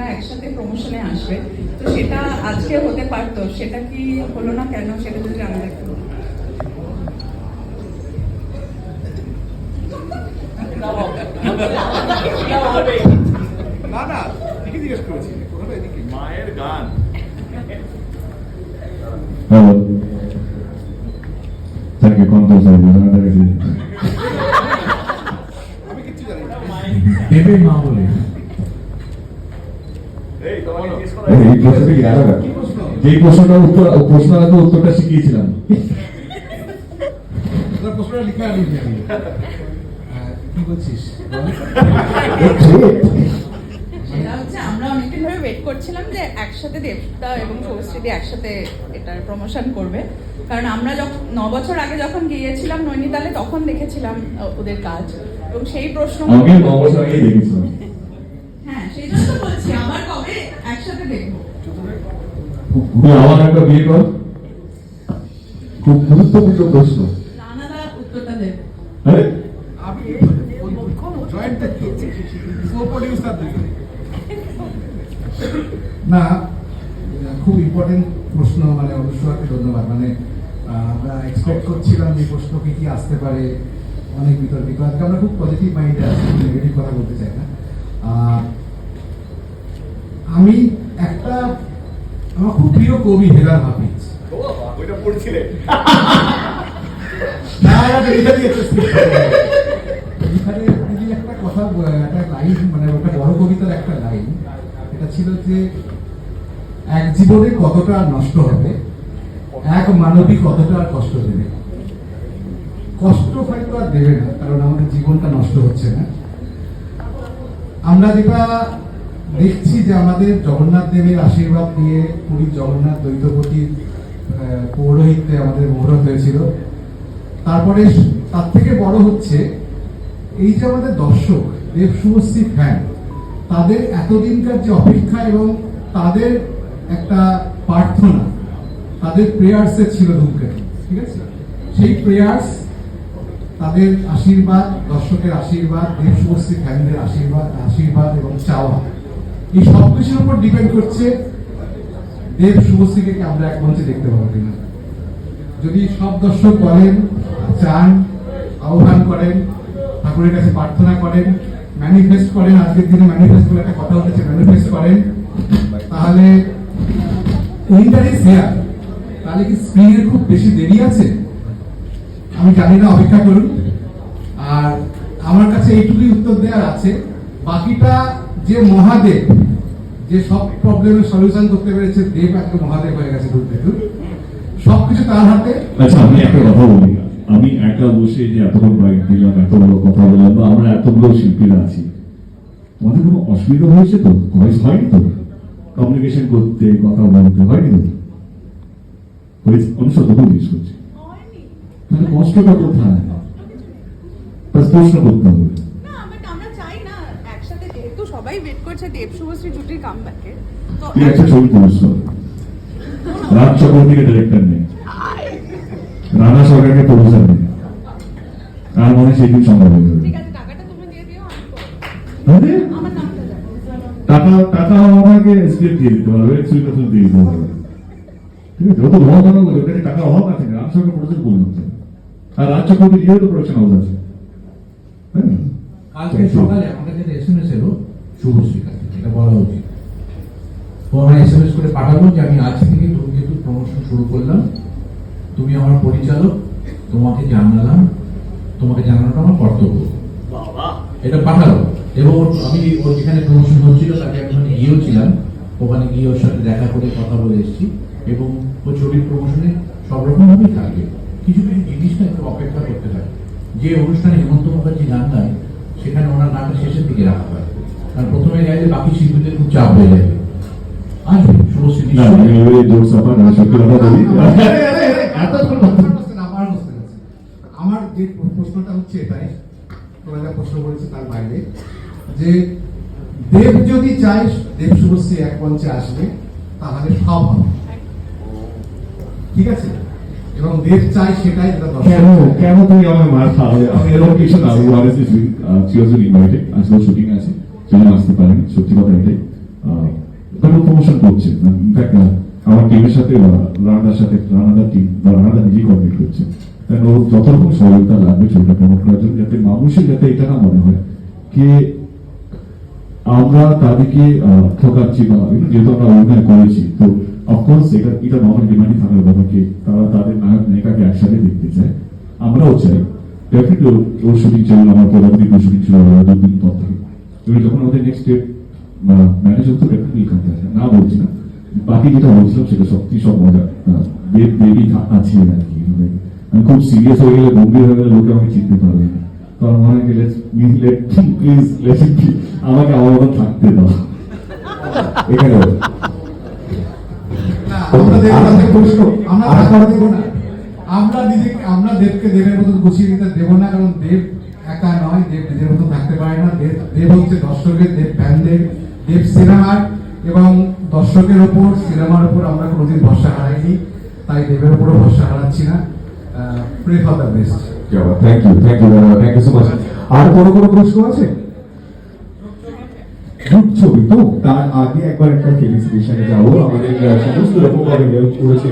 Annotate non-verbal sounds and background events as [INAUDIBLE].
ওটা একসাথে প্রমোশনে আসবে। তো সেটা আজকে হতে পারতো সেটা কি হলো না কেন সেটা যদি আমাদের একটু না না জিজ্ঞেস করেছি মায়ের গান। কন্ট্রোল আমি জানি না দেবে মা বলে এই তোমাকে জিজ্ঞেস করা এই প্রশ্নটা কি আলাদা? যে প্রশ্নটা উত্তর প্রশ্ন আগে উত্তরটা শিখিয়েছিলাম। প্রশ্নটা লিখে আমি। কি বলছিস? সেটা হচ্ছে আমরা অনেকদিন ধরে ওয়েট করছিলাম যে একসাথে দেবদা এবং একসাথে এটার প্রমোশন করবে। কারণ আমরা যখন ন বছর আগে যখন গিয়েছিলাম নৈনিতালে তখন দেখেছিলাম ওদের কাজ। এবং সেই প্রশ্ন হ্যাঁ সেই জন্য তো বলছি আবার কবে? একসাথে দেখব। আমার একটা বিয়ে কর। খুব গুরুত্বপূর্ণ প্রশ্ন। রানাদা উত্তরটা দেবে। আরে আমি জয়েন্ট প্রডিউসার না খুব ইম্পর্টেন্ট প্রশ্ন মানে অনুষ্কাকে ধন্যবাদ। মানে আমরা এক্সপেক্ট করছিলাম যে প্রশ্ন কি কি আসতে পারে অনেক বিতর্কিত। আজকে আমরা খুব পজিটিভ মাইন্ডে আছি নেগেটিভ কথা বলতে চাই না। আমি একটা আমার খুব প্রিয় কবি হেলাল হাফিজ। ওইটা। [LAUGHS] এখানে তিনি একটা কথা একটা লাইন মানে ওটা বড় কবিতার একটা লাইন এটা ছিল যে এক জীবনে কতটা নষ্ট হবে এক মানবী কতটা কষ্ট দেবে। কষ্ট হয়তো আর দেবে না কারণ আমাদের জীবনটা নষ্ট হচ্ছে না। আমরা যেটা দেখছি যে আমাদের জগন্নাথ দেবের আশীর্বাদ নিয়ে পুরীর জগন্নাথ দ্বৈতপতির আহ, পৌরোহিত্যে আমাদের মুহূর্ত হয়েছিল। তারপরে তার থেকে বড় হচ্ছে এই যে আমাদের দর্শক দেব শুভশ্রী ফ্যান তাদের এতদিনকার যে অপেক্ষা এবং তাদের একটা প্রার্থনা তাদের প্রেয়ার্সে ছিল ধূমকেতু ঠিক আছে? সেই প্রেয়ার্স তাদের আশীর্বাদ দর্শকের আশীর্বাদ দেব শুভশ্রী ফ্যানদের আশীর্বাদ আশীর্বাদ এবং চাওয়া। এই সব কিছুর উপর ডিপেন্ড করছে দেব শুভশ্রীকে আমরা এক মঞ্চে দেখতে পাবো কিনা। যদি সব দর্শক বলেন, চান, আহ্বান করেন, ঠাকুরের কাছে প্রার্থনা করেন ম্যানিফেস্ট করেন, আজকের দিনে ম্যানিফেস্ট করে একটা কথা উঠেছে ম্যানিফেস্ট করেন, তাহলে উইন্টার ইজ তাহলে কি স্প্রিং এর খুব বেশি দেরি আছে? আমি জানি না, অপেক্ষা করুন। আর আমার কাছে এইটুকুই উত্তর দেওয়ার আছে। বাকিটা যে মহাদেব যে সব প্রবলেমের সলিউশন করতে পেরেছে দেব একটা মহাদেব হয়ে গেছে দূর থেকে সবকিছু তার হাতে? আচ্ছা আমি একটা কথা বলি। আমি একা বসে যে এতক্ষণ বাইক দিলাম এত বড় কথা বললাম বা আমরা এতগুলো শিল্পীরা আছি তোমাদের কোনো অসুবিধা হয়েছে তো? ভয়েস হয়নি তো? কমিউনিকেশন করতে কথা বলতে হয়নি তো? অনুষ্ঠ তখন জিজ্ঞেস করছি। তাহলে কষ্টটা কোথায়? প্রশ্ন করতে হবে না বাট আমরা চাই না একসাথে যেহেতু সবাই ওয়েট করছে দেব শুভশ্রী জুটির কামব্যাকে তো একটা ছবি কর রাজ চক্রবর্তীকে ডিরেক্টর নেই। রানা সরকারকে প্রডিউসার নেই। আর মনে সেই দিন সম্ভব হয়ে যাবে। ঠিক টাকা টাকা আমাকে স্ক্রিপ্ট দিয়ে দিতে হবে দিয়ে দিতে হবে। আছে ও তো কাছে টাকা অভাব আছে সরকার বলে হচ্ছে আর রাজ চক্রবর্তী যেহেতু প্রোডাকশন হাউস আছে। তাই না? কালকে সকালে আমাদের এলো শুভশ্রী কাছে এটা বলা উচিত তো আমরা পাঠাবো যে আমি আজ থেকে ধূমকেতু প্রমোশন শুরু করলাম। তুমি আমার পরিচালক তোমাকে জানালাম তোমাকে জানানোটা আমার কর্তব্য। এটা পাঠালো এবং আমি ওর যেখানে প্রমোশন হচ্ছিল তাকে ওখানে গিয়েও ছিলাম। ওখানে গিয়ে ওর সাথে দেখা করে কথা বলে এসেছি। এবং ও ছবির প্রমোশনে সব রকম ভাবেই থাকবে। কিছু কিছু জিনিসটা একটু অপেক্ষা করতে হয়। যে অনুষ্ঠানে হেমন্ত মুখার্জি গান গায় সেখানে ওনার নামটা শেষের দিকে রাখা হয়। আর প্রথমে গাইলে বাকি শিল্পীদের খুব চাপ হয়ে যাবে না সাফা না সত্যি কথা বলি। আমার যে প্রশ্নটা হচ্ছে এটাই তোমরা যা প্রশ্ন করেছে তার বাইরে যে দেব যদি চায় দেব শুভশ্রী এক মঞ্চে আসবে তাহলে সব হবে। ঠিক আছে? এবং দেব চায় সেটাই কেন। কেন তুমি আমার মার খাওয়াবে আমি এরকম কিছু না সুইং চিরজন ইনভাইটেড শুটিং আছে সেজন্য আসতে পারেন সত্যি কথা এটাই। আমার সাথে রানাদার সাথে, রানাদার টিম বা রানাদা নিজেই কোঅর্ডিনেট করছে। কারণ ওর যত রকম সহায়তা লাগবে ছবিটা প্রমোট করার জন্য যাতে মানুষের যাতে এটা না মনে হয় যে আমরা তাদেরকে ঠকাচ্ছি বা যেহেতু আমরা অভিনয় করেছি, তো অফকোর্স এটা এটা নর্মাল ডিমান্ডই থাকার কথা কি তারা তাদের নায়ক, নায়িকাকে একসাথে দেখতে চায়। আমরাও চাই। ডেফিনেটলি ওর শুটিং ছিল, আমার পরবর্তী শুটিং ছিল দুদিন পর থেকে। যখন আমাদের নেক্সট স্টেপ ম্যানেজ হতো ডেফিনেটলি এখান থেকে না বলছি না। বাকি যেটা বলছিলাম সেটা সত্যি সব মজা। বেবি বেবি আছে আর কি মানে আমি খুব সিরিয়াস হয়ে গেলে গম্ভীর হয়ে গেলে লোকে আমাকে চিনতে পারবে না। কারণ মনে হয় লেট প্লিজ লেট আমাকে আমার মতো থাকতে দাও। এখানে আমরা নিজেকে আমরা দেবকে দেবের গুছিয়ে নিতে দেবো না কারণ দেব একা নয় দেব নিজের মতো থাকতে পারে না। দেব দেব হচ্ছে দর্শকের দেব ফ্যানদের দেব সিনেমার এবং দর্শকের ওপর সিনেমার ওপর আমরা কোনোদিন ভরসা হারাইনি, তাই দেবের ওপরও ভরসা হারাচ্ছি না। থ্যাংক ইউ আর কোনো প্রশ্ন আছে? তো, তার আগে একবার আমাদের সমস্ত রকম করেছে